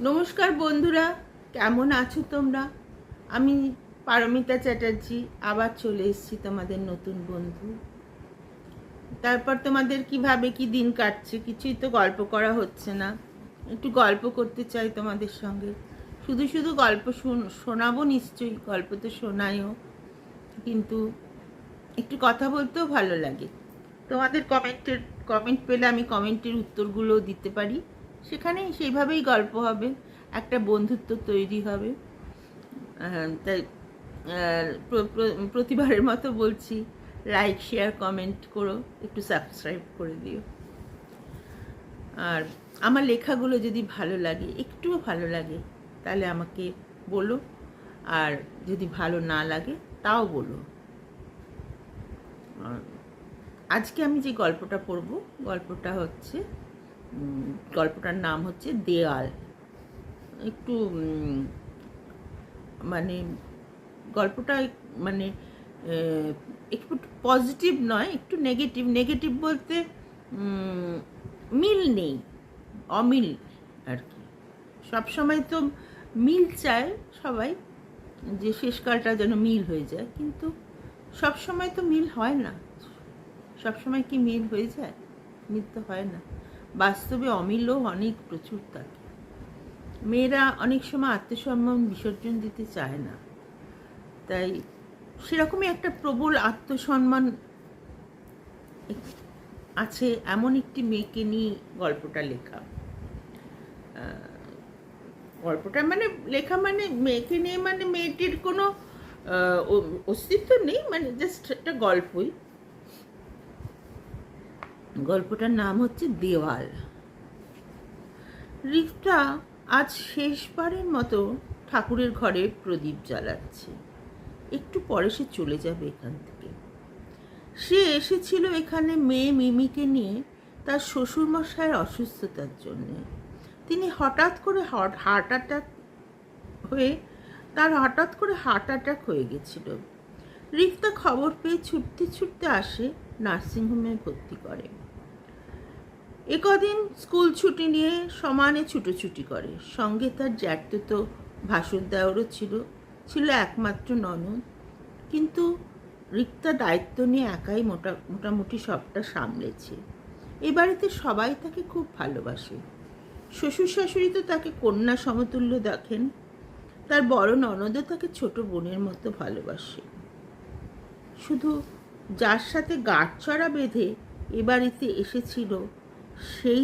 নমস্কার বন্ধুরা, কেমন আছো তোমরা? আমি পারমিতা চ্যাটার্জি, আবার চলে এসেছি তোমাদের নতুন বন্ধু। তারপর তোমাদের কীভাবে কি দিন কাটছে, কিছুই তো গল্প করা হচ্ছে না। একটু গল্প করতে চাই তোমাদের সঙ্গে। শুধু শুধু গল্প শুন- শোনাবো নিশ্চয়ই, গল্প তো শোনাইও। কিন্তু একটু কথা বলতেও ভালো লাগে। তোমাদের কমেন্টের কমেন্ট পেলে আমি কমেন্টের উত্তরগুলো দিতে পারি। সেখানেই সেইভাবেই গল্প হবে, একটা বন্ধুত্ব তৈরি হবে। তাই প্রতিবারের মতো বলছি লাইক শেয়ার কমেন্ট করো, একটু সাবস্ক্রাইব করে দিও। আর আমার লেখাগুলো যদি ভালো লাগে, একটুও ভালো লাগে, তাহলে আমাকে বলো। আর যদি ভালো না লাগে, তাও বলো। আজকে আমি যে গল্পটা পড়ব, গল্পটা হচ্ছে গল্পটার নাম হচ্ছে দেয়াল। একটু মানে গল্পটা মানে একটু পজিটিভ নয়, একটু নেগেটিভ। নেগেটিভ বলতে মিল নেই, অমিল আর কি। সবসময় তো মিল চায় সবাই, যে শেষকালটা যেন মিল হয়ে যায়, কিন্তু সব সময় তো মিল হয় না। সব সময় কি মিল হয়ে যায়? মিল তো হয় না। বাস্তবে অমিলও অনেক প্রচুর থাকে মেয়েরা অনেক সময় আত্মসম্মান বিসর্জন দিতে চায় না। তাই সেরকমই একটা প্রবল আত্মসম্মান আছে এমন একটি মেয়েকে নিয়ে গল্পটা লেখা। গল্পটা মানে লেখা মানে মেয়েকে নিয়ে মানে মেয়েটির কোনো অস্তিত্ব নেই মানে জাস্ট একটা গল্পই। গল্পটার নাম হচ্ছে দেওয়াল। রিক্তা আজ শেষবারের মতো ঠাকুরের ঘরে প্রদীপ জ্বালাচ্ছে। একটু পরে সে চলে যাবে এখান থেকে। সে এসেছিল এখানে মেয়ে মিমিকে নিয়ে তার শ্বশুরমশায়ের অসুস্থতার জন্যে। তিনি হঠাৎ করে হার্ট অ্যাটাক হয়ে তার হঠাৎ করে হার্ট অ্যাটাক হয়ে গেছিল। রিক্তা খবর পেয়ে ছুটতে ছুটতে আসে নার্সিংহোমে ভর্তি করে। এ কদিন স্কুল ছুটি নিয়ে সমানে ছুটোছুটি করে। সঙ্গে তার জ্যাঠতো ভাসুর দেওয়ারও ছিল ছিল একমাত্র ননদ। কিন্তু রিক্তা দায়িত্ব নিয়ে একাই মোটা, মোটামুটি সবটা সামলেছে। এ বাড়িতে সবাই তাকে খুব ভালোবাসে। শ্বশুর শাশুড়ি তো তাকে কন্যা সমতুল্য দেখেন। তার বড় ননদও তাকে ছোট বোনের মতো ভালোবাসে। শুধু যার সাথে গাঁটচড়া বেঁধে এ বাড়িতে এসেছিল সেই